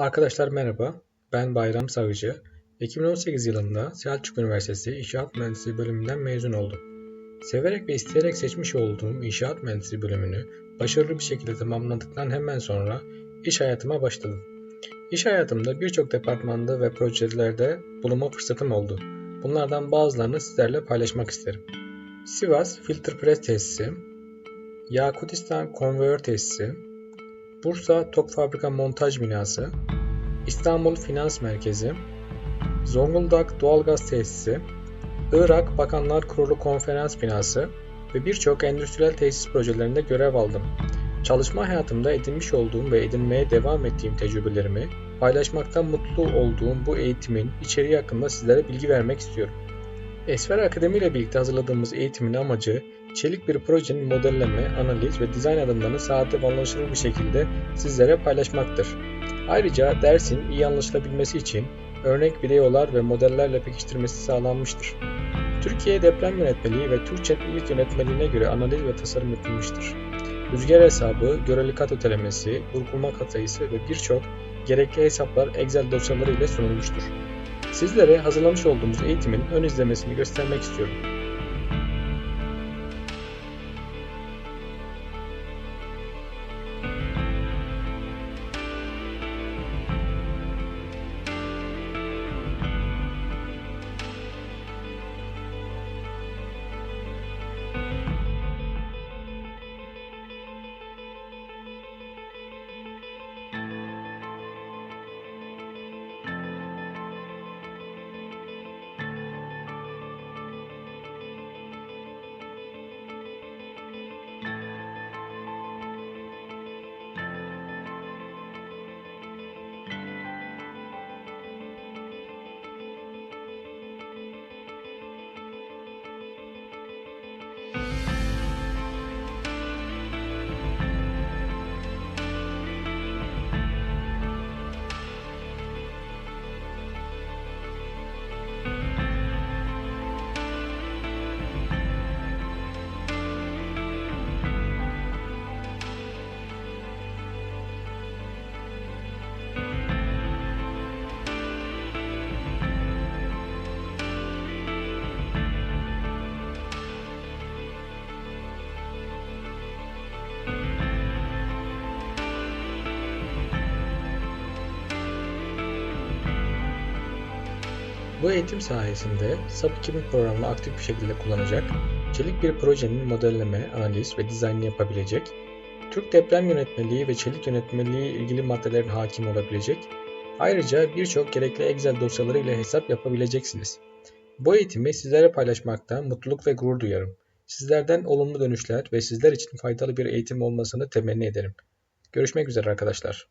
Arkadaşlar merhaba, ben Bayram Savcı. 2018 yılında Selçuk Üniversitesi İnşaat Mühendisliği bölümünden mezun oldum. Severek ve isteyerek seçmiş olduğum İnşaat Mühendisliği bölümünü başarılı bir şekilde tamamladıktan hemen sonra iş hayatıma başladım. İş hayatımda birçok departmanda ve projelerde bulunma fırsatım oldu. Bunlardan bazılarını sizlerle paylaşmak isterim. Sivas Filter Press Tesisi, Yakutistan Konveyör Tesisi, Bursa Tok Fabrika Montaj Binası, İstanbul Finans Merkezi, Zonguldak Doğalgaz Tesisi, Irak Bakanlar Kurulu Konferans Binası ve birçok endüstriyel tesis projelerinde görev aldım. Çalışma hayatımda edinmiş olduğum ve edinmeye devam ettiğim tecrübelerimi paylaşmaktan mutlu olduğum bu eğitimin içeriği hakkında sizlere bilgi vermek istiyorum. Esfer Akademi ile birlikte hazırladığımız eğitimin amacı çelik bir projenin modelleme, analiz ve dizayn adımlarını sade ve anlaşılır bir şekilde sizlere paylaşmaktır. Ayrıca dersin iyi anlaşılabilmesi için örnek videolar ve modellerle pekiştirmesi sağlanmıştır. Türkiye Deprem Yönetmeliği ve Türkçe İl Yönetmeliğine göre analiz ve tasarım yapılmıştır. Rüzgar hesabı, göreli kat ötelemesi, burkulma katsayısı ve birçok gerekli hesaplar Excel dosyaları ile sunulmuştur. Sizlere hazırlamış olduğumuz eğitimin ön izlemesini göstermek istiyorum. Bu eğitim sayesinde SAP 2000 programını aktif bir şekilde kullanacak, çelik bir projenin modelleme, analiz ve dizaynını yapabilecek, Türk Deprem Yönetmeliği ve Çelik Yönetmeliği ilgili maddelerin hakim olabilecek, ayrıca birçok gerekli Excel dosyaları ile hesap yapabileceksiniz. Bu eğitimi sizlere paylaşmaktan mutluluk ve gurur duyarım. Sizlerden olumlu dönüşler ve sizler için faydalı bir eğitim olmasını temenni ederim. Görüşmek üzere arkadaşlar.